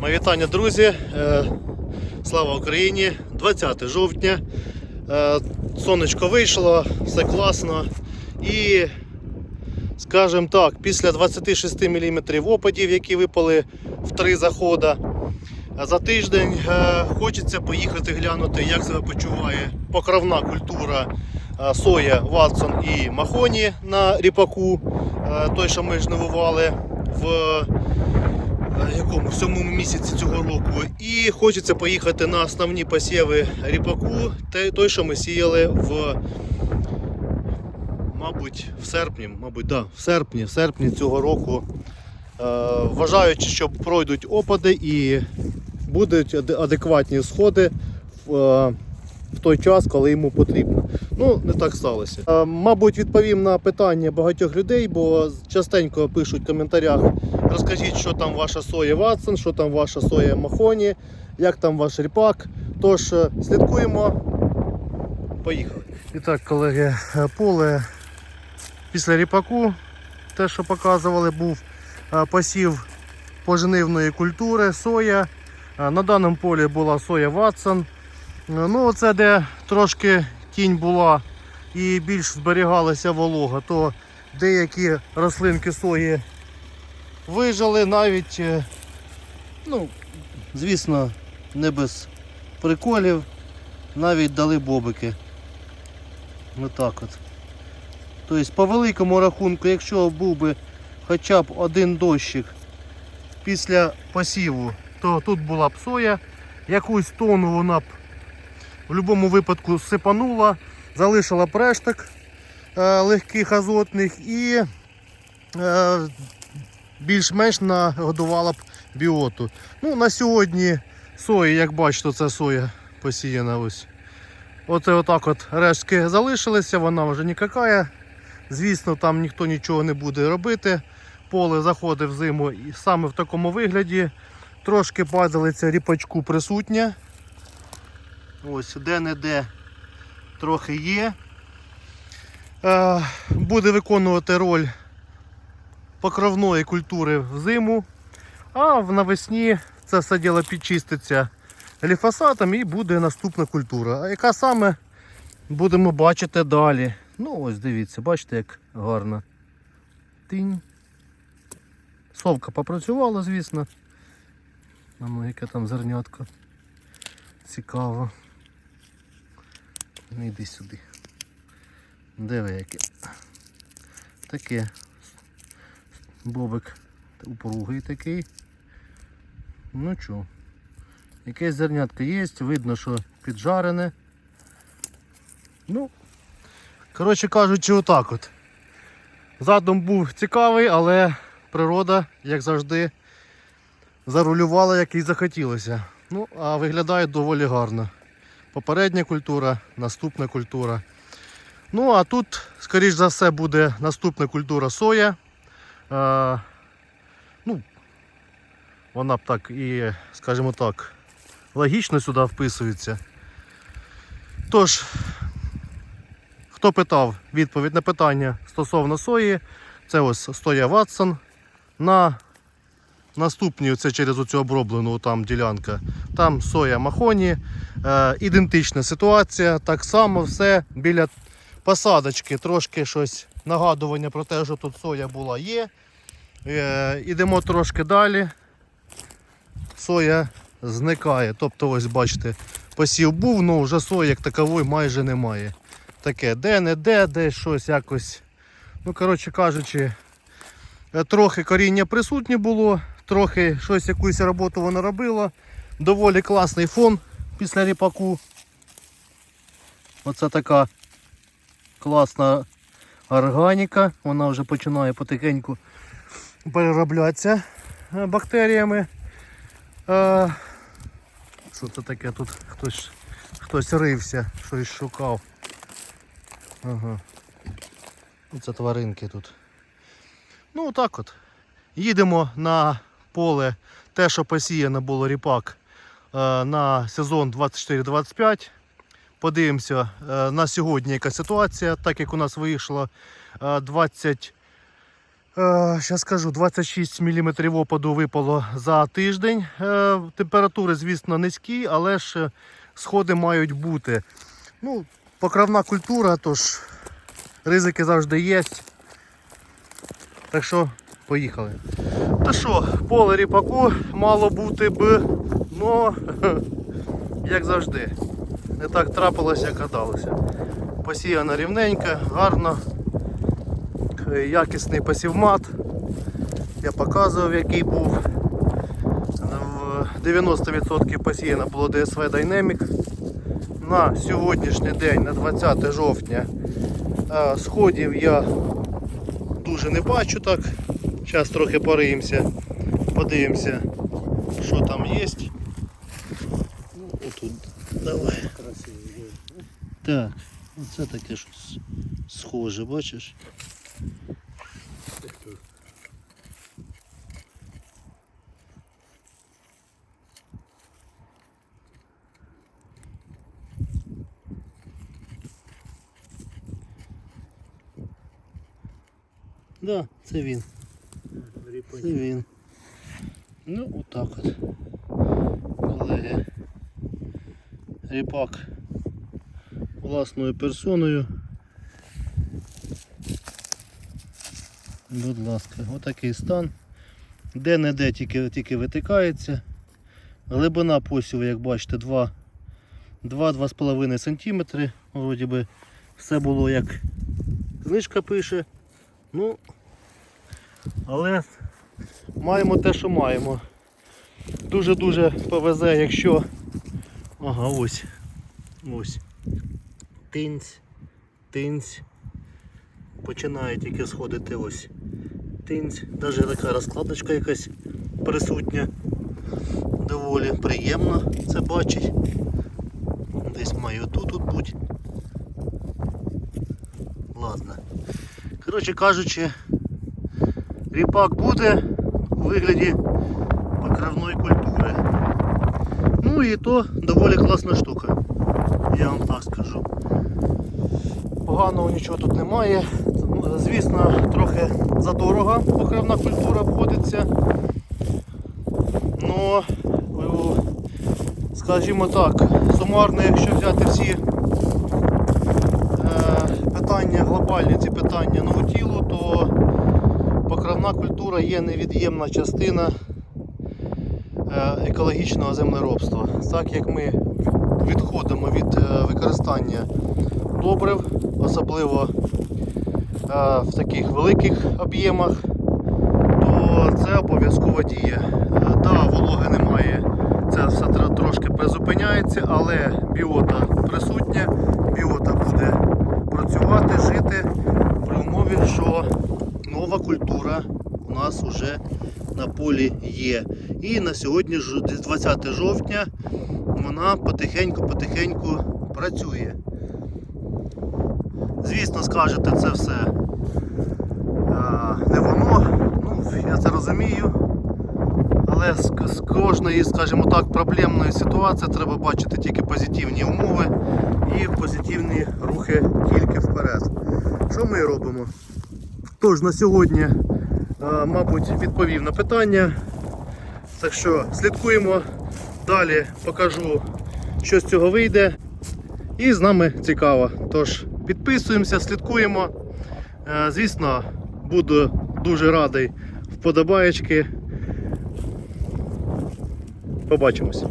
Мої вітання, друзі. Е, Слава Україні! 20 жовтня. Е, Сонечко вийшло, все класно. І, скажімо так, після 26 мм опадів, які випали в три заходи, за тиждень е, хочеться поїхати глянути, як себе почуває покровна культура е, соя, Ватсон і Махоні на ріпаку, е, той, що ми жнивували в е, якому в сьомому місяці цього року. І хочеться поїхати на основні посіви ріпаку, той, що ми сіяли в. Мабуть, в серпні, мабуть, да, в серпні, в серпні цього року, е, вважаючи, що пройдуть опади і будуть адекватні сходи в, той час, коли йому потрібно. Ну, не так сталося. Е, Мабуть, відповім на питання багатьох людей, бо частенько пишуть в коментарях: розкажіть, що там ваша соя Ватсон, що там ваша соя Махоні, як там ваш ріпак. Тож, е, слідкуємо. Поїхали. І так, колеги, е, поле після ріпаку, те, що показували, був е, посів пожнивної культури, соя. На даному полі була соя Ватсон. Е, Ну, оце де трошки тінь була і більш зберігалася волога, то деякі рослинки сої вижили навіть, е, ну, звісно, не без приколів, навіть дали бобики. Отак от. Тобто, по великому рахунку, якщо був би хоча б один дощик після посіву, то тут була б соя, якусь тону вона б в будь-якому випадку сипанула, залишила б решток е, легких азотних і е, більш-менш нагодувала б біоту. Ну, на сьогодні сої, як бачите, це соя посіяна ось. Оце отак от рештки залишилися, вона вже нікакая. Звісно, там ніхто нічого не буде робити. Поле заходить в зиму і саме в такому вигляді. Трошки падалиця ріпачку присутня. Ось де-не-де трохи є. Е, буде виконувати роль покровної культури в зиму, а навесні це все діло підчиститься гліфосатом і буде наступна культура. А яка саме будемо бачити далі. Ну ось дивіться, бачите, як гарно. Тинь. Совка попрацювала, звісно. А ну там зернятко. Цікаво. Ну йди сюди. Диви яке. Таке. Бобик упругий такий. Ну чо. Якесь зернятко є, видно, що піджарене. Ну, коротше кажучи, отак от. Задум був цікавий, але природа, як завжди, зарулювала, як їй захотілося. Ну, а виглядає доволі гарно. Попередня культура, наступна культура. Ну, а тут, скоріш за все, буде наступна культура соя. Е, ну, вона б так і, скажімо так, логічно сюди вписується. Тож, хто питав відповідь на питання стосовно сої, це ось стоя Ватсон. На наступній, це через оцю оброблену там ділянка, там соя Махоні. Е, ідентична ситуація. Так само все біля посадочки, трошки щось нагадування про те, що тут соя була є. Е, ідемо трошки далі. Соя зникає. Тобто, ось бачите, посів був, але вже сої як такової майже немає. Таке де-не-де, десь щось якось. Ну, коротше кажучи, е, трохи коріння присутнє було, трохи щось якусь роботу воно робило. Доволі класний фон після ріпаку. Оце така класна органіка. Вона вже починає потихеньку перероблятися е, бактеріями. Е, Що це таке? Тут хтось, хтось рився, щось шукав. Ага. Це тваринки тут. Ну так от. Їдемо на поле, те, що посіяно було ріпак е, на сезон 24-25. Подивимося е, на сьогодні яка ситуація, так як у нас вийшло е, 20 Зараз скажу, 26 мм опаду випало за тиждень. Е, Температури, звісно, низькі, але ж е, сходи мають бути. Ну, покровна культура, тож ризики завжди є. Так що, поїхали. Та що, поле ріпаку мало бути б, но як завжди. Не так трапилось, як гадалося. Посіяна рівненька, гарно. Якісний посівмат. Я показував, який був. В 90% посіяно було DSV Dynamic. На сьогоднішній день, на 20 жовтня, е, сходів я дуже не бачу так. Зараз трохи пориємося, подивимося, що там є. Ну, отут, давай. Так, оце таке щось схоже, бачиш? Да, це він. Це він. Ну, отак от. Колеги. Ріпак власною персоною. Будь ласка, отакий стан. Де-не-де тільки, тільки витикається. Глибина посіву, як бачите, 2-2,5 см. Вроді би все було як книжка пише. Ну, але маємо те, що маємо. Дуже-дуже повезе, якщо... Ага, ось. Ось. Тинць, тинць. Починає тільки сходити ось. Тинць. Навіть така розкладочка якась присутня. Доволі приємно це бачить. Десь маю тут тут бути. Ладно. Коротше кажучи, ріпак буде у вигляді покривної культури. Ну і то доволі класна штука. Я вам так скажу. Поганого нічого тут немає. Звісно, трохи задорого покривна культура обходиться. Ну, скажімо так, сумарно, якщо взяти всі е, питання, глобальні ці питання наутілу, то покривна культура є невід'ємна частина е, екологічного землеробства. Так як ми відходимо від е, використання добрив, особливо е, в таких великих об'ємах, то це обов'язково діє. Да, вологи немає, це все трошки призупиняється, але біота присутня, біота буде працювати, жити при умові, що нова культура у нас вже на полі є. І на сьогодні, 20 жовтня, вона потихеньку-потихеньку працює. Звісно, скажете, це все е, не воно, ну, я це розумію. Але з, кожної, скажімо так, проблемної ситуації треба бачити тільки позитивні умови і позитивні рухи тільки вперед. Що ми робимо? Тож на сьогодні, е, мабуть, відповів на питання. Так що слідкуємо. Далі покажу, що з цього вийде. І з нами цікаво. Тож підписуємося, слідкуємо. Е, Звісно, буду дуже радий вподобаєчки. Побачимось.